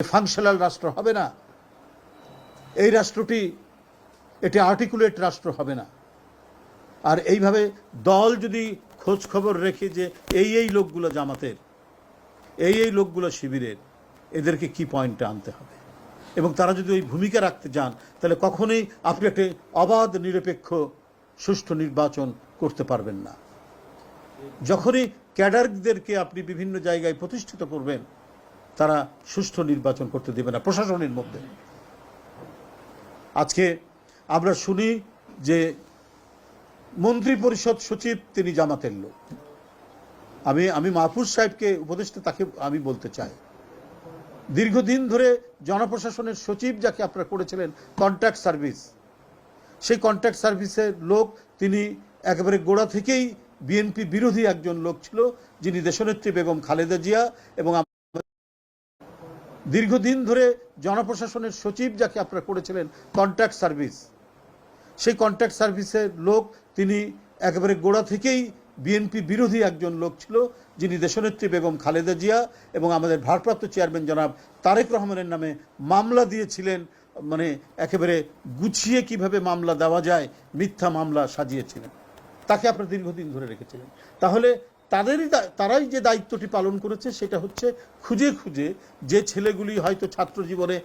Functional রাষ্ট্র হবে না। এই রাষ্ট্রটি এটি আর্টিকুলেট রাষ্ট্র হবে না। আর এইভাবে দল যদি খোঁজ খবর রেখে যে এই এই লোকগুলো জামাতের, এই এই লোকগুলো শিবিরের, এদেরকে কি পয়েন্টে আনতে হবে? এবং তারা যদি ওই ভূমিকা রাখতে যান তাহলে কখনোই আপনি একটি অবাধ, নিরপেক্ষ, সুষ্ঠু নির্বাচন করতে পারবেন না। যখনই ক্যাডারদেরকে আপনি বিভিন্ন জায়গায় প্রতিষ্ঠিত করবেন তারা সুষ্ঠু নির্বাচন করতে দেবে না প্রশাসনের মধ্যে। আজকে আমরা শুনি যে মন্ত্রী পরিষদ সচিব তিনি জামাতের লোক। আমি আমি মাহফুজ সাহেবকে, উপদেষ্টা তাকে আমি বলতে চাই। দীর্ঘদিন ধরে জনপ্রশাসনের সচিব যাকে আপনারা করেছিলেন কন্ট্যাক্ট সার্ভিস সেই কন্ট্যাক্ট সার্ভিসের লোক, তিনি একেবারে গোড়া থেকেই বিএনপি বিরোধী একজন লোক ছিল, যিনি দেশনেত্রী বেগম খালেদা জিয়া এবং দীর্ঘদিন ধরে জনপ্রশাসনের সচিব যাকে আপনারা করেছিলেন কন্ট্যাক্ট সার্ভিস সেই কন্ট্যাক্ট সার্ভিসের লোক, তিনি একেবারে গোড়া থেকেই বিএনপি বিরোধী একজন লোক ছিল, যিনি দেশনেত্রী বেগম খালেদা জিয়া এবং আমাদের ভারপ্রাপ্ত চেয়ারম্যান জনাব তারেক রহমানের নামে মামলা দিয়েছিলেন মানে একেবারে গুছিয়ে কীভাবে মামলা দেওয়া যায়, মিথ্যা মামলা সাজিয়েছিলেন। তাকে আপনারা দীর্ঘদিন ধরে রেখেছিলেন। তাহলে তাদেরই তারাই যে দায়িত্বটি পালন করেছে সেটা হচ্ছে খুঁজে খুঁজে যে ছেলেগুলি হয়তো ছাত্র জীবনে